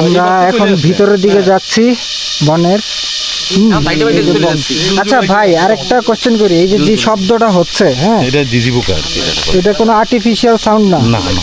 আমরা এখন ভিতরের দিকে যাচ্ছি বনের। হুম, এই যে বন। আচ্ছা ভাই আরেকটা কোশ্চেন করি। এই যে যে শব্দটা হচ্ছে হ্যাঁ? এটা জিজি পোকা এটা কোনো আর্টিফিশিয়াল সাউন্ড না? না না।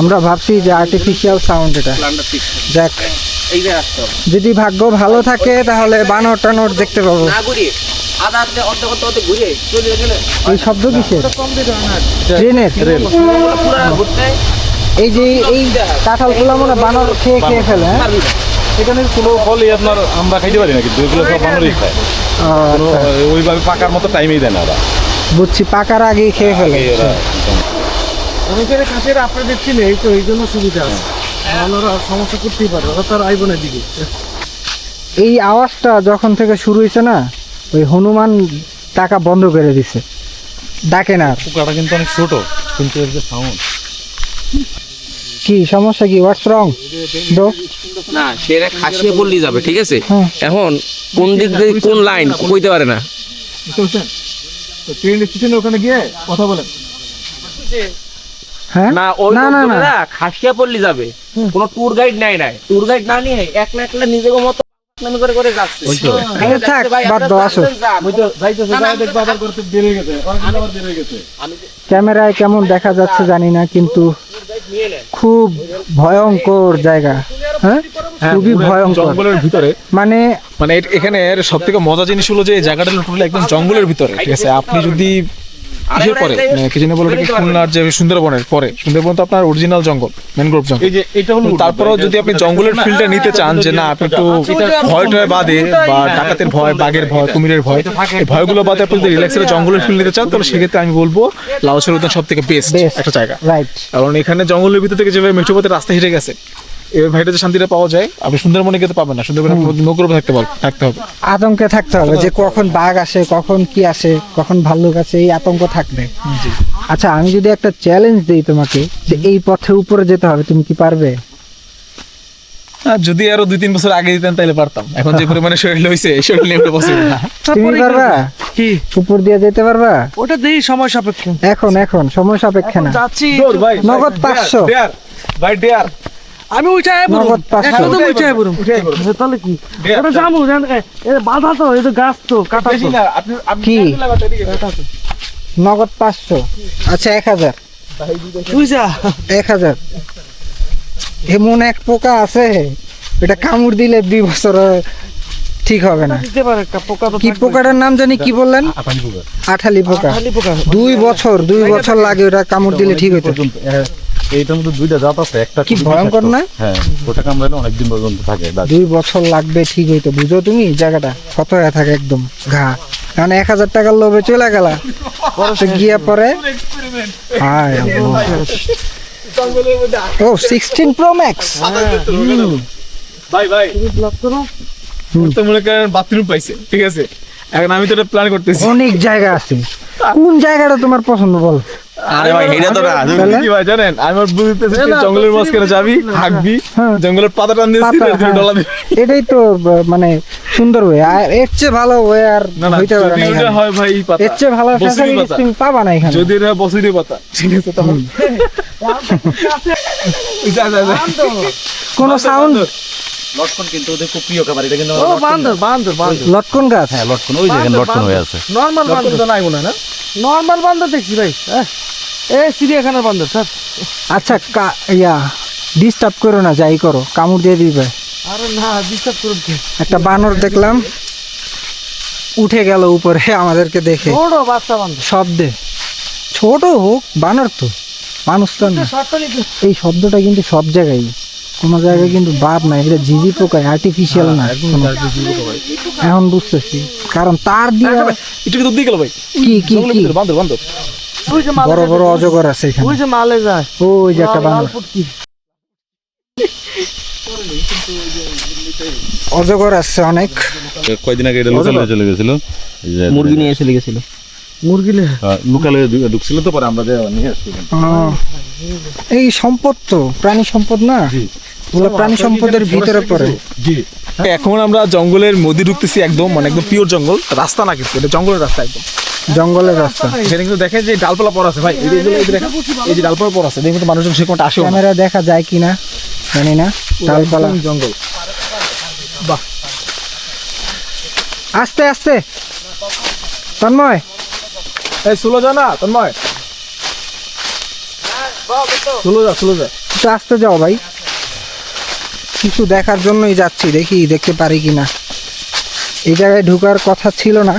আমরা ভাবছি যে আর্টিফিশিয়াল সাউন্ড এটা। যাক। যদি ভাগ্য ভালো থাকে তাহলে বানর টানর দেখতে পাবো। এই শব্দ কিসের? ট্রেনের। এই যে এই কাঁঠালগুলা মনে বানর খেয়ে খেয়ে ফেলে হ্যাঁ? না এখানে কোনো ফলই আপনার আমরা খাইতে পারি না কিন্তু এগুলো সব মানুষই খায়। আচ্ছা। ওইভাবে পাকার মতো টাইমেই দেয় না ওরা। বুঝছি পাকার আগেই খেয়ে ফেলে। এই ওরা অনেকের কাছের আপনাদের চিনে এই তো এই জন্য সুবিধা আছে। ওরা সমস্যা করতেই পারে ওরা তার আইবনের দিকে এই আওয়াজটা যখন থেকে শুরু হয়েছে না ওই হনুমান টাকা বন্ধ করে দিছে। ডাকে না। পোকাটা কিন্তু অনেক ছোট কিন্তু এর যে সাউন্ড কি সমস্যা কি? হোয়াটস রং ব্রো না সে পড়লি যাবে ঠিক আছে? হ্যাঁ। এখন কোন দিক দিয়ে কোন লাইন কইতে পারে না। ট্রেন স্টেশনের ওখানে গিয়ে কথা বলেন। না ওই না না না। খাসিয়া পড়লি যাবে। কোনো ট্যুর গাইড নাই নাই। ট্যুর গাইড না নিয়ে একলা একলা নিজেকে মতো করে করে যাচ্ছে। থাক, বাদ দাও, আসো। যান। ওই তো যাইতেছে না, না, যাই দেখব আবার করতে দেরি গেছে। অনেকদিন আবার দেরি গেছে। ক্যামেরায় কেমন দেখা যাচ্ছে জানি না কিন্তু। খুব ভয়ঙ্কর জায়গা হ্যাঁ? খুবই ভয়ঙ্কর। জঙ্গলের ভিতরে। মানে মানে এখানে সব থেকে মজা জিনিস হলো যে জায়গাটা একদম জঙ্গলের ভিতরে ঠিক আছে? আপনি যদি পরে মানে কি বলে খুলনার যে সুন্দরবনের পরে। সুন্দরবন তো আপনার অরিজিনাল জঙ্গল ম্যানগ্রোভ জঙ্গল। এই যে এটা হলো তারপরেও যদি আপনি জঙ্গলের ফিল্ডটা নিতে চান যে না আপনি একটু ভয়টা বাদে বা ডাকাতের ভয় বাঘের ভয় কুমিরের ভয় এই ভয়গুলো বাদে আপনি যদি রিল্যাক্সের জঙ্গলের ফিল্ড নিতে চান তাহলে সেক্ষেত্রে আমি বলব লাউসের উদ্যান সব থেকে বেস্ট একটা জায়গা। রাইট কারণ এখানে জঙ্গলের ভিতর থেকে যেভাবে মেট্রোপথের রাস্তা হেঁটে গেছে এবার ভাইটা যে শান্তিটা পাওয়া যায় আপনি সুন্দরবনে গেতে পাবেন না সুন্দরবনে নৌকর থাকতে পারবেন থাকতে হবে। আতঙ্কে থাকতে হবে যে কখন বাঘ আসে কখন কি আসে কখন ভাল্লুক আসে এই আতঙ্ক থাকবে। আচ্ছা আমি যদি একটা চ্যালেঞ্জ দিই তোমাকে যে এই পথে উপরে যেতে হবে তুমি কি পারবে? যদি আরও দুই তিন বছর আগে দিতেন তাহলে পারতাম। এখন যে পরিমাণে শরীর হয়েছে শরীর নিয়ে পসিবল না। তুমি পারবা? কি? উপর দিয়ে যেতে পারবা? ওটা দেই সময় সাপেক্ষ। এখন এখন সময় সাপেক্ষে না। যাচ্ছি। ভাই। নগদ পাঁচশো। ডেয়ার ভাই ডেয়ার আমি উঠাই পড়ুম নগদ পাঁচশো। উঠাই পড়ুম তাহলে কি? এটা যাব জান এটা বাধা তো এটা গাছ তো কাটা তো। না আপনি আপনি কি? নগদ পাঁচশো। আচ্ছা এক হাজার। তুই যা এক হাজার। এমন এক পোকা আছে এটা কামড় দিলে দুই বছর ঠিক হবে না। দিতে পারে একটা পোকা কি পোকাটার নাম জানি কি বললেন? আঠালি পোকা। দুই বছর দুই বছর লাগে ওটা কামড় দিলে ঠিক এ- এইটার মধ্যে দুইটা জাত আছে একটা কি ভয়ঙ্কর না? হ্যাঁ ওটা কামড়ালে অনেকদিন পর্যন্ত থাকে দুই বছর লাগবে ঠিক হইতো। বুঝো তুমি জায়গাটা কত হয়ে থাকে একদম ঘা। কারণ এক হাজার টাকার লোভে চলে গেল। গিয়ে পরে হায় ও সিক্সটিন প্রো ম্যাক্স ভাই ভাই। তো মনে করেন বাথরুম পাইছে ঠিক আছে? এখন আমি তো এটা প্ল্যান করতেছি। অনেক জায়গা আছে। কোন জায়গাটা তোমার পছন্দ বল? আরে ভাই হেডা তো না কি ভাই জানেন? আমি আর জঙ্গলের মাঝখানে যাবি হাঁকবি। জঙ্গলের পাতা টান দিয়ে পাতা, ছিঁড়ে। ডলা দিবি এটাই তো মানে সুন্দর ওয়ে। আর এর চেয়ে ভালো ওয়ে আর না না হইতে পারে না ওটা হয় ভাই পাতা। এর চেয়ে ভালো বসিরই তুমি পাবা না এখানে। যদি এটা বসিরি পাতা। ঠিক আছে তখন। যা যা যা। কোনো সাউন্ড লটকন কিন্তু ওদের খুব প্রিয় খাবার এটা কিন্তু বান্দর বান্দর বান্দর। লটকন গাছ? হ্যাঁ লটকন ওই জায়গায় লটকন হয়ে আছে। নর্মাল বান্দর। তো নাই মনে হয় না? নর্মাল বান্দর দেখছি ভাই হ্যাঁ। এ চিড়িয়াখানার বান্দর স্যার। আচ্ছা কা- ইয়া ডিস্টার্ব করো না যাই করো কামড় দিয়ে দিবে। আরে না ডিস্টার্ব করুন একটা বানর দেখলাম উঠে গেল উপরে আমাদেরকে দেখে। ছোট বাচ্চা বান্দর। শব্দে। ছোট হোক বানর তো মানুষ তো না। এই শব্দটা কিন্তু সব জায়গায় কোনো জায়গায় কিন্তু বাদ নাই এটা জিজি পোকায় আর্টিফিশিয়াল না এখন বুঝতেছি কারণ তার দিয়ে একটু কি দিয়ে গেল ভাই। কি কি বান্দর বান্দর। বড় বড় অজগর আছে এখানে। ওই যে মালে যায়। ওই যে একটা ফুটকি অজগর আছে অনেক। কয়দিন আগে এটা লোকালে চলে গেছিল? মুরগি নিয়ে মুরগিলে আহ, লোকালে ঢুকছিল তো পরে আমরা যে নিয়ে আসছি এই সম্পদ তো প্রাণী সম্পদ না? প্রাণী সম্পদের ভিতরে পড়ে। এখন আমরা জঙ্গলের মধ্যে ঢুকতেছি একদম মানে একদম পিওর জঙ্গল রাস্তা না কিন্তু এটা জঙ্গলের রাস্তা একদম। জঙ্গলের রাস্তা। সেটা কিন্তু দেখেন যে ডালপালা পর আছে ভাই এই যে- ডালপালা পর আছে দেখুন তো মানুষজন সে কোনটা আসেও না। ক্যামেরা দেখা যায় কিনা জানি না ডালপালা। জঙ্গল। আস্তে আস্তে। তন্ময়। এই সুলো যা না তন্ময়। সুলো যা সুলো যা। আস্তে যাও ভাই। কিছু দেখার জন্যই যাচ্ছি দেখি দেখতে পারি কি না এই জায়গায় ঢুকার কথা ছিল না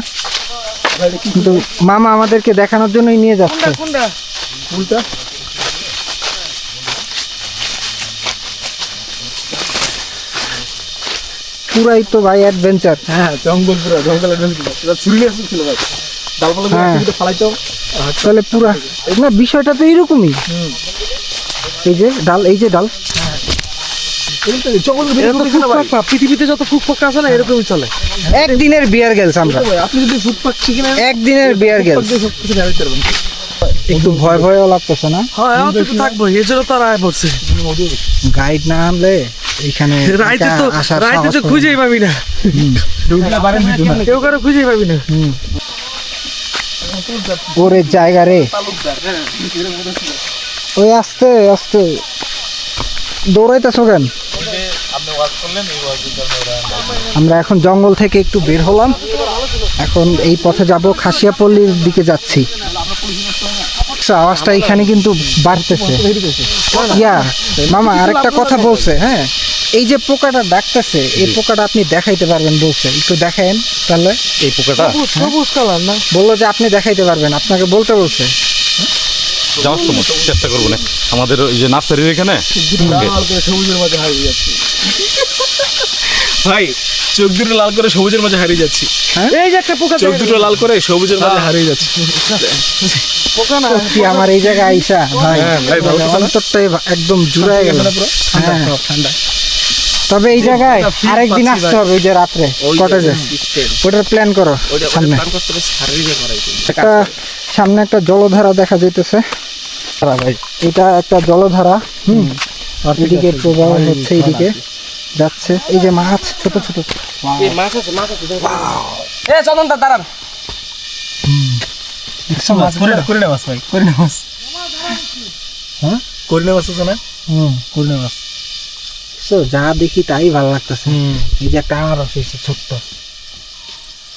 কিন্তু মামা আমাদেরকে দেখানোর জন্যই নিয়ে যাচ্ছে। পুরাই তো ভাই অ্যাডভেঞ্চার হ্যাঁ জঙ্গল পুরো জঙ্গলের পুরো ছুরি ছিল ভাই। ডালপালা হ্যাঁ। তাহলে পুরা না বিষয়টা তো এইরকমই এই যে ডাল এই যে ডাল। পৃথিবীতে যত ফুকফাক আছে না এরকমই চলে। একদিনের বিয়ার গেলস আমরা। আপনি যদি ফুটপাক শিখে নেন একদিনের বিয়ার গেলস সব কিছু হারাইতে একটু ভয় ভয়ও লাগতেছে না? হ্যাঁ আমার তো থাকব এই জন্য তো রায় পড়ছে। গাইড না আনলে এখানে রাইতে তো রাইতে তো খুঁজেই পাবি না। কেউ কারও খুঁজেই পাবি না। ওরে জায়গা রে। ওই আস্তে আস্তে। দৌড়াইতেছো কেন? আমরা এখন জঙ্গল থেকে একটু বের হলাম। এখন এই পথে যাব খাসিয়াপল্লির দিকে যাচ্ছি। আচ্ছা, আওয়াজটা এখানে কিন্তু বাড়তেছে। ইয়া মামা আরেকটা কথা বলছে হ্যাঁ? এই যে পোকাটা ডাকতেছে এই পোকাটা আপনি দেখাইতে পারবেন বলছে। একটু দেখেন তাহলে। এই পোকাটা? সবুজ কালার না? বলল যে আপনি দেখাইতে পারবেন আপনাকে বলতে বলছে। যাওয়ার সময় চেষ্টা করব না। আমাদের ওই যে নার্সারির এখানে সবুজের মাঝে হারিয়ে যাচ্ছি। ভাই চোখ দুটো লাল করে সবুজের মাঝে হারিয়ে যাচ্ছি। এই যে একটা পোকা চোখ দুটো লাল করে সবুজের মাঝে হারিয়ে যাচ্ছি। পোকা না। আমার এই জায়গায় আইসা ভাই। হ্যাঁ, একদম জুড়ায় গেল। পুরো? হ্যাঁ। ঠান্ডা তবে এই জায়গায় আরেকদিন আসতে হবে ওই যে রাত্রে কটেজে ওটার প্ল্যান করো সামনে। একটা সামনে একটা জলধারা দেখা যাইতেছে। ভাই। এটা একটা জলধারা হুম? এদিকে প্রবাহ হচ্ছে এইদিকে যাচ্ছে। এই যে মাছ ছোট ছোট। মাছ আছে মাছ আছে এ চন্দন দা দাঁড়ান। মাছ করে করে ভাই করে হ্যাঁ? করে নেওয়াস আছে না? হুম। করে দেখছ যা দেখি তাই ভালো লাগতেছে। এই যে একটা আনারস হয়েছে ছোট্ট।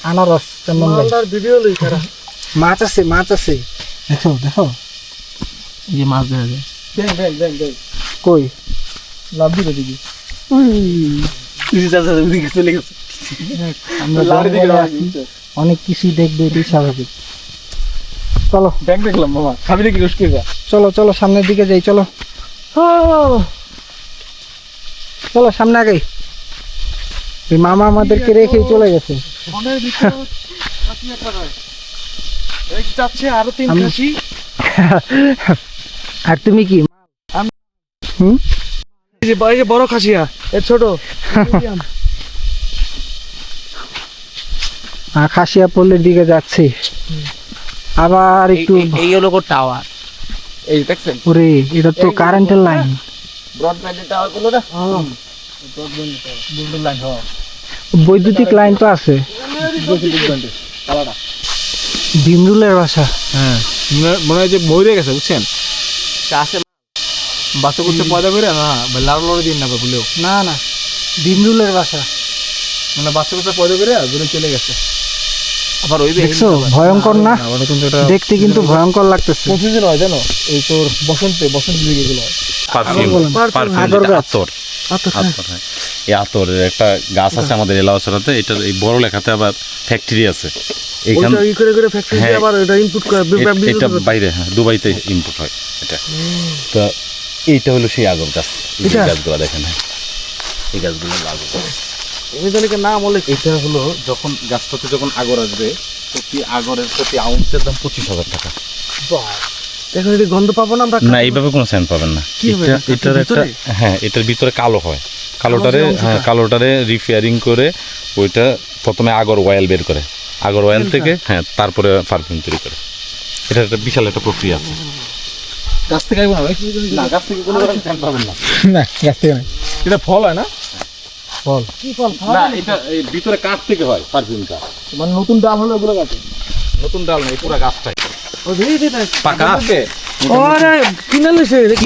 আনারস চন্দন ভিডিও লই তারা মাছ আছে মাছ আছে। দেখো দেখো। এই যে মাছ দেখা যায়। ব্যাং ব্যাং ব্যাং ব্যাং কই? লাভ দিবে আছি, অনেক কিছুই দেখবে এটি স্বাভাবিক। চলো। ব্যাং দেখলাম মামা। খাবি যা চলো চলো সামনের দিকে যাই চলো। চলো সামনে ওই মামা আমাদেরকে রেখেই চলে গেছে ফোনের ভিতর কাটি একটা নয় এই যাচ্ছে আরও তিন খাসি। আর তুমি কি? হুম? এই যে বড় খাসিয়া এ ছোট। খাসিয়া পল্লীর দিকে যাচ্ছি। আবার একটু এই- এই হলো টাওয়ার এই দেখছেন? ওরে এটা তো কারেন্টের লাইন ব্রডব্যান্ডের টাওয়ারগুলো না? বৈদ্যুতিক লাইন তো আছে। ভীমরুলের বাসা। হ্যাঁ মনে- মনে হয় যে মরে গেছে বুঝছেন? চাষে বাচ্চা করতে পয়দা করে না? লাড় লড়ে দিন না ভুলেও না না ভীমরুলের বাসা। মানে বাচ্চা করতে পয়দা করে দূরে চলে গেছে। আবার ওই দেখছ? ভয়ঙ্কর না? দেখতে কিন্তু ভয়ঙ্কর লাগতেছে। প্রতিদিন হয় জানো? এই তোর বসন্তে বসন্ত দিকে এগুলো হয়। পারফিউম পারফিউম আতর যেটা গাছ। আতর হ্যাঁ। এই আতরের একটা গাছ আছে আমাদের এলাকাতে এটা এই বড় লেখাতে আবার ফ্যাক্টরি আছে। এইখান করে করে ফ্যাক্টরি হ্যাঁ। আবার এটা ইনপুট করে এটা বাইরে হ্যাঁ দুবাইতে হয় এটা। তো এইটা হলো সেই আগর গাছ। এই গাছগুলো দেখেন হ্যাঁ। এই গাছগুলো গাছ। এমনিতে নাম এটা হলো যখন গাছটাতে যখন আগর আসবে প্রতি আগরের প্রতি আউন্সের দাম পঁচিশ হাজার টাকা। এখন এটি গন্ধ পাবো না আমরা? না এইভাবে কোনো সেন্ট পাবেন না। এটা এটার একটা ভিতরে? হ্যাঁ এটার ভিতরে কালো হয়। কালোটারে? হ্যাঁ কালোটারে রিপেয়ারিং করে ওইটা প্রথমে আগর অয়েল বের করে। আগর অয়েল থেকে হ্যাঁ তারপরে পারফিউম তৈরি করে। এটা একটা বিশাল একটা প্রক্রিয়া আছে। গাছ থেকে না গাছ থেকে কোনো সেন্ট পাবেন না। না গাছ থেকে এটা ফল হয় না? কি ফল? না এটা ভিতরে কাঠ থেকে হয় পারফিউমটা মানে নতুন ডাল হলো ওগুলো গাছে নতুন ডাল নেই পুরো গাছটাই। পাকা ওরে কিনে লইছে দেখো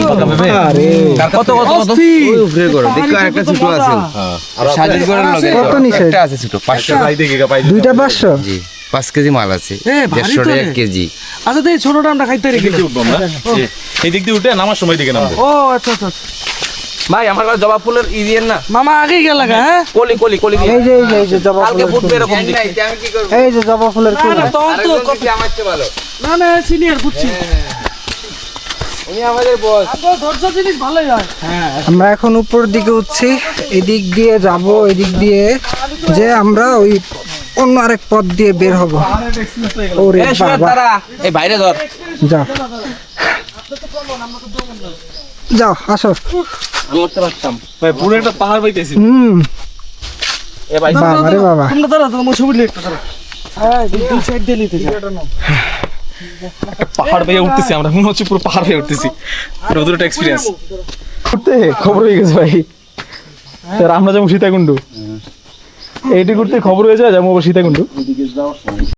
আরে। কত কত কত? উপরে করো দেখো আরেকটা ছোট আছে। সাজির করার লগে। কত নিছে? একটা আছে ছোট পাঁচশো ভাই দেখি পাই দুইটা জি কেজি মাল আছে টাকা কেজি। আচ্ছা তাই ছোটটা আমরা খাইতে রেখে দিক দিয়ে উঠবো আমরা? এই- এই দিক দিয়ে উঠে নামার সময় দিকে নামবো। ও আচ্ছা আচ্ছা আচ্ছা। ভাই আমার কাছে জবা ফুলের ই দিয়েন না। মামা আগেই গেল হ্যাঁ? কলি কলি কলি দিয়ে। এই যে এই যে এই যে জবা কালকে ফুলের ফুটবে কুড়ি। এরকম দিকে আমি কি করব? এই যে জবা ফুলের কুড়ি। না, তখন তো কত- আমার চেয়ে ভালো। না না সিনিয়র বুঝছি। উনি আমাদের বস আপনার ধৈর্য জিনিস ভালোই হয়। আমরা এখন উপর দিকে উঠছি এদিক দিয়ে যাব এদিক দিয়ে যে আমরা ওই অন্য আরেক পথ দিয়ে বের হব। ওরে বাবা। এই বাইরে ধর। যাও। যাও আসো। পারতাম। ভাই পুরো একটা পাহাড় পাইতেছি হুম। এ ভাই বাবা রে বাবা। তোমরা দাঁড়া তোমার ছবি লিখতে দাঁড়া হ্যাঁ দুই সাইড দিয়ে নিতে যাও। পাহাড় পেয়ে উঠতেছি আমরা মনে হচ্ছে পুরো পাহাড় উঠতেছি। নতুন একটা এক্সপিরিয়েন্স উঠতে খবর হয়ে গেছে ভাই। আমরা যাব সীতাকুণ্ডু। এইটি করতে খবর হয়ে যায় যাব সীতাকুণ্ডু।